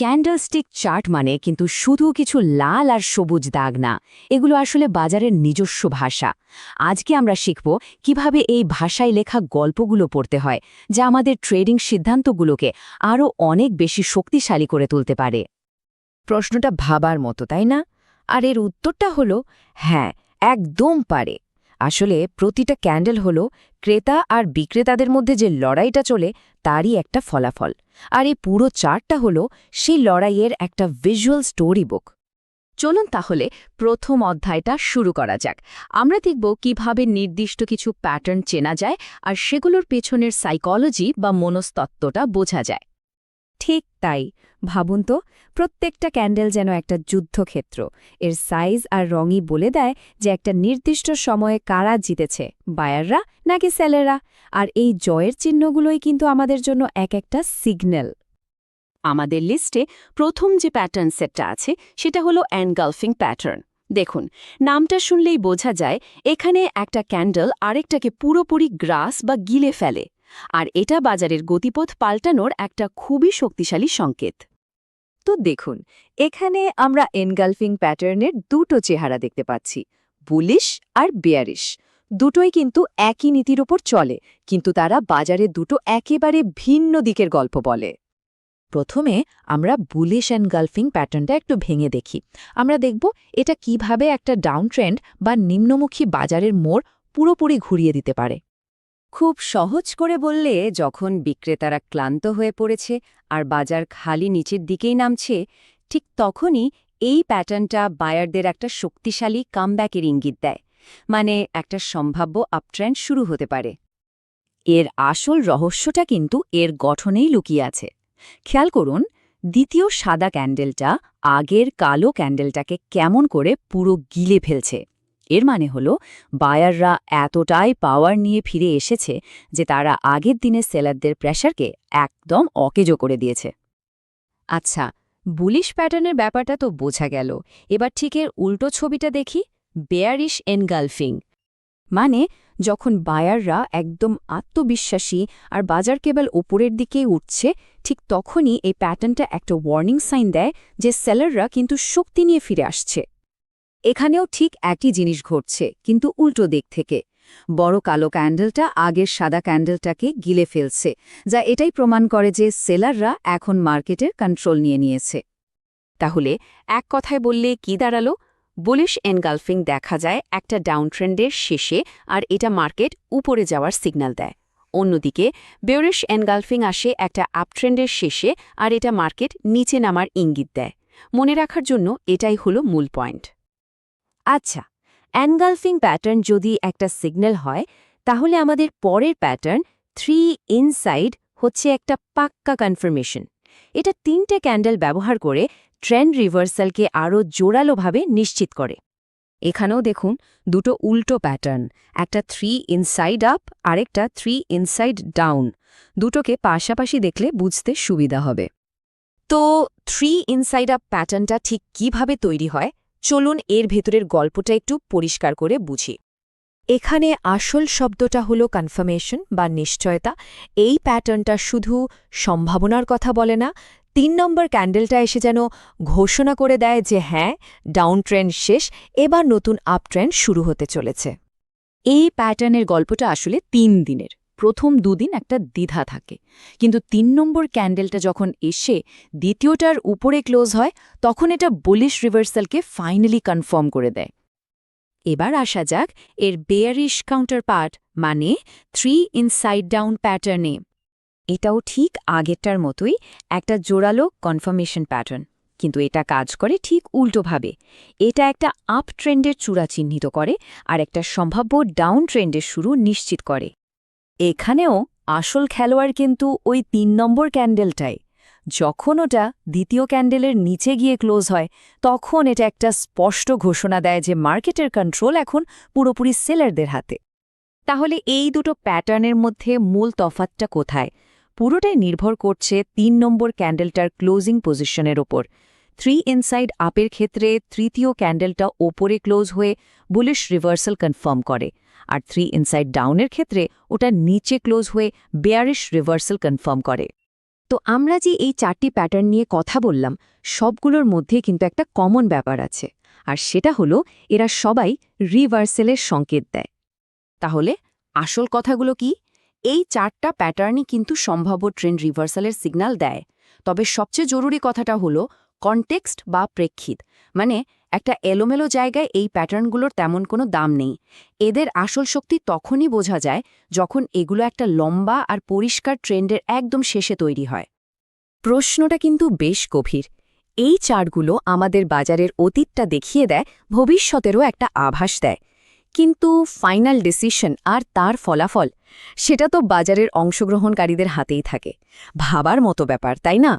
Candlestick chart মানে কিন্তু শুধু কিছু লাল আর সবুজ দাগ না, এগুলো আসলে বাজারের নিজস্ব ভাষা। আজকে আমরা শিখব কীভাবে এই ভাষায় লেখা গল্পগুলো পড়তে হয়, যা আমাদের ট্রেডিং সিদ্ধান্তগুলোকে আরও অনেক বেশি শক্তিশালী করে তুলতে পারে। প্রশ্নটা ভাবার মতো, তাই না? আর এর উত্তরটা হলো হ্যাঁ একদম পারে। আসলে প্রতিটা ক্যান্ডেল হল ক্রেতা আর বিক্রেতাদের মধ্যে যে লড়াইটা চলে, তারই একটা ফলাফল। আর এই পুরো চার্টটা হল সেই লড়াইয়ের একটা ভিজুয়াল স্টোরি বুক চলুন তাহলে প্রথম অধ্যায়টা শুরু করা যাক। আমরা দেখব কীভাবে নির্দিষ্ট কিছু প্যাটার্ন চেনা যায় আর সেগুলোর পেছনের সাইকোলজি বা মনস্তত্ত্বটা বোঝা যায়। ঠিক তাই। ভাবুন তো, প্রত্যেকটা ক্যান্ডেল যেন একটা যুদ্ধক্ষেত্র। এর সাইজ আর রঙই বলে দেয় যে একটা নির্দিষ্ট সময়ে কারা জিতেছে, বায়াররা নাকি সেলেরা? আর এই জয়ের চিহ্নগুলোই কিন্তু আমাদের জন্য এক একটা সিগন্যাল। আমাদের লিস্টে প্রথম যে প্যাটার্ন সেটটা আছে, সেটা হলো অ্যানগালফিং প্যাটার্ন। দেখুন, নামটা শুনলেই বোঝা যায়, এখানে একটা ক্যান্ডেল আরেকটাকে পুরোপুরি গ্রাস বা গিলে ফেলে। আর এটা বাজারের গতিপথ পাল্টানোর একটা খুবই শক্তিশালী সংকেত। তো দেখুন, এখানে আমরা এনগালফিং প্যাটার্নের দুটো চেহারা দেখতে পাচ্ছি, বুলিশ আর বেয়ারিশ। দুটোই কিন্তু একই নীতির ওপর চলে, কিন্তু তারা বাজারে দুটো একেবারে ভিন্ন দিকের গল্প বলে। প্রথমে আমরা বুলিশ এনগালফিং প্যাটার্নটা একটু ভেঙে দেখি। আমরা দেখব এটা কীভাবে একটা ডাউন ট্রেন্ড বা নিম্নমুখী বাজারের মোড় পুরোপুরি ঘুরিয়ে দিতে পারে। খুব সহজ করে বললে, যখন বিক্রেতারা ক্লান্ত হয়ে পড়েছে আর বাজার খালি নিচের দিকেই নামছে, ঠিক তখনই এই প্যাটার্নটা বায়ারদের একটা শক্তিশালী কামব্যাকের ইঙ্গিত দেয়। মানে একটা সম্ভাব্য আপট্রেন্ড শুরু হতে পারে। এর আসল রহস্যটা কিন্তু এর গঠনেই লুকিয়ে আছে। খেয়াল করুন, দ্বিতীয় সাদা ক্যান্ডেলটা আগের কালো ক্যান্ডেলটাকে কেমন করে পুরো গিলে ফেলছে। এর মানে হল, বায়াররা এতটাই পাওয়ার নিয়ে ফিরে এসেছে যে তারা আগের দিনের সেলারদের প্রেশারকে একদম অকেজো করে দিয়েছে। আচ্ছা বুলিশ প্যাটার্নের ব্যাপারটা তো বোঝা গেল। এবার ঠিক এর উল্টো ছবিটা দেখি বেয়ারিশ এনগালফিং মানে যখন বায়াররা একদম আত্মবিশ্বাসী আর বাজার কেবল ওপরের দিকেই উঠছে, ঠিক তখনই এই প্যাটার্নটা একটা ওয়ার্নিং সাইন দেয় যে সেলাররা কিন্তু শক্তি নিয়ে ফিরে আসছে। এখানেও ঠিক একই জিনিস ঘটছে, কিন্তু উল্টো দিক থেকে। বড় কালো ক্যান্ডেলটা আগের সাদা ক্যান্ডেলটাকে গিলে ফেলছে, যা এটাই প্রমাণ করে যে সেলাররা এখন মার্কেটের কন্ট্রোল নিয়ে নিয়েছে। তাহলে এক কথায় বললে কি দাঁড়াল? বুলিশ এনগালফিং দেখা যায় একটা ডাউন ট্রেন্ডের শেষে আর এটা মার্কেট উপরে যাওয়ার সিগন্যাল দেয়। অন্যদিকে বেরিশ এনগালফিং আসে একটা আপট্রেন্ডের শেষে আর এটা মার্কেট নিচে নামার ইঙ্গিত দেয়। মনে রাখার জন্য এটাই হলো মূল পয়েন্ট। আচ্ছা অ্যানগালফিং প্যাটার্ন যদি একটা সিগন্যাল হয়, তাহলে আমাদের পরের প্যাটার্ন থ্রি ইনসাইড হচ্ছে একটা পাক্কা কনফার্মেশন। এটা তিনটে ক্যান্ডেল ব্যবহার করে ট্রেন্ড রিভার্সালকে আরও জোরালোভাবে নিশ্চিত করে। এখানেও দেখুন, দুটো উল্টো প্যাটার্ন, একটা থ্রি ইনসাইড আপ, আরেকটা থ্রি ইনসাইড ডাউন। দুটোকে পাশাপাশি দেখলে বুঝতে সুবিধা হবে। তো থ্রি ইনসাইড আপ প্যাটার্নটা ঠিক কীভাবে তৈরি হয়? চলুন এর ভেতরের গল্পটা একটু পরিষ্কার করে বুঝি। এখানে আসল শব্দটা হলো কনফার্মেশন বা নিশ্চয়তা। এই প্যাটার্নটা শুধু সম্ভাবনার কথা বলে না, তিন নম্বর ক্যান্ডেলটা এসে যেন ঘোষণা করে দেয় যে হ্যাঁ ডাউন ট্রেন্ড শেষ, এবার নতুন আপ ট্রেন্ড শুরু হতে চলেছে। এই প্যাটার্নের গল্পটা আসলে তিন দিনের। প্রথম দুদিন একটা দ্বিধা থাকে। কিন্তু তিন নম্বর ক্যান্ডেলটা যখন এসে দ্বিতীয়টার উপরে ক্লোজ হয়, তখন এটা বুলিশ রিভার্সালকে ফাইনালি কনফার্ম করে দেয়। এবার আসা যাক এর বেয়ারিশ কাউন্টার পার্ট মানে থ্রি ইনসাইড ডাউন প্যাটার্নে এটাও ঠিক আগেরটার মতোই একটা জোরালো কনফার্মেশন প্যাটার্ন কিন্তু এটা কাজ করে ঠিক উল্টোভাবে। এটা একটা আপ ট্রেন্ডের চূড়া চিহ্নিত করে আর একটা সম্ভাব্য ডাউন ট্রেন্ডের শুরু নিশ্চিত করে। এখানেও আসল খেলোয়াড় কিন্তু ওই তিন নম্বর ক্যান্ডেলটাই। যখন ওটা দ্বিতীয় ক্যান্ডেলের নিচে গিয়ে ক্লোজ হয়, তখন এটা একটা স্পষ্ট ঘোষণা দেয় যে মার্কেটের কন্ট্রোল এখন পুরোপুরি সেলারদের হাতে। তাহলে এই দুটো প্যাটার্নের মধ্যে মূল তফাতটা কোথায়? পুরোটাই নির্ভর করছে তিন নম্বর ক্যান্ডেলটার ক্লোজিং পজিশনের ওপর। থ্রি ইনসাইড আপের ক্ষেত্রে তৃতীয় ক্যান্ডেলটা ওপরে ক্লোজ হয়ে বুলিশ রিভার্সাল কনফার্ম করে, আর থ্রি ইনসাইড ডাউনের ক্ষেত্রে ওটা নিচে ক্লোজ হয়ে বেয়ারিশ রিভার্সাল কনফার্ম করে। তো আমরা যে এই চারটি প্যাটার্ন নিয়ে কথা বললাম, সবগুলোর মধ্যে কিন্তু একটা কমন ব্যাপার আছে, আর সেটা হলো এরা সবাই রিভার্সেলের সংকেত দেয়। তাহলে আসল কথাগুলো কি? এই চারটা প্যাটার্নই কিন্তু সম্ভাব্য ট্রেন্ড রিভার্সালের সিগন্যাল দেয়। তবে সবচেয়ে জরুরি কথাটা হলো কনটেক্সট বা প্রেক্ষিত মানে একটা এলোমেলো জায়গায় এই প্যাটার্নগুলোর তেমন কোনো দাম নেই। এদের আসল শক্তি তখনই বোঝা যায় যখন এগুলো একটা লম্বা আর পরিষ্কার ট্রেন্ডের একদম শেষে তৈরি হয়। প্রশ্নটা কিন্তু বেশ গভীর। এই চার্টগুলো আমাদের বাজারের অতীতটা দেখিয়ে দেয়, ভবিষ্যতেরও একটা আভাস দেয়। কিন্তু ফাইনাল ডিসিশন আর তার ফলাফল, সেটা তো বাজারের অংশগ্রহণকারীদের হাতেই থাকে। ভাবার মতো ব্যাপার, তাই না?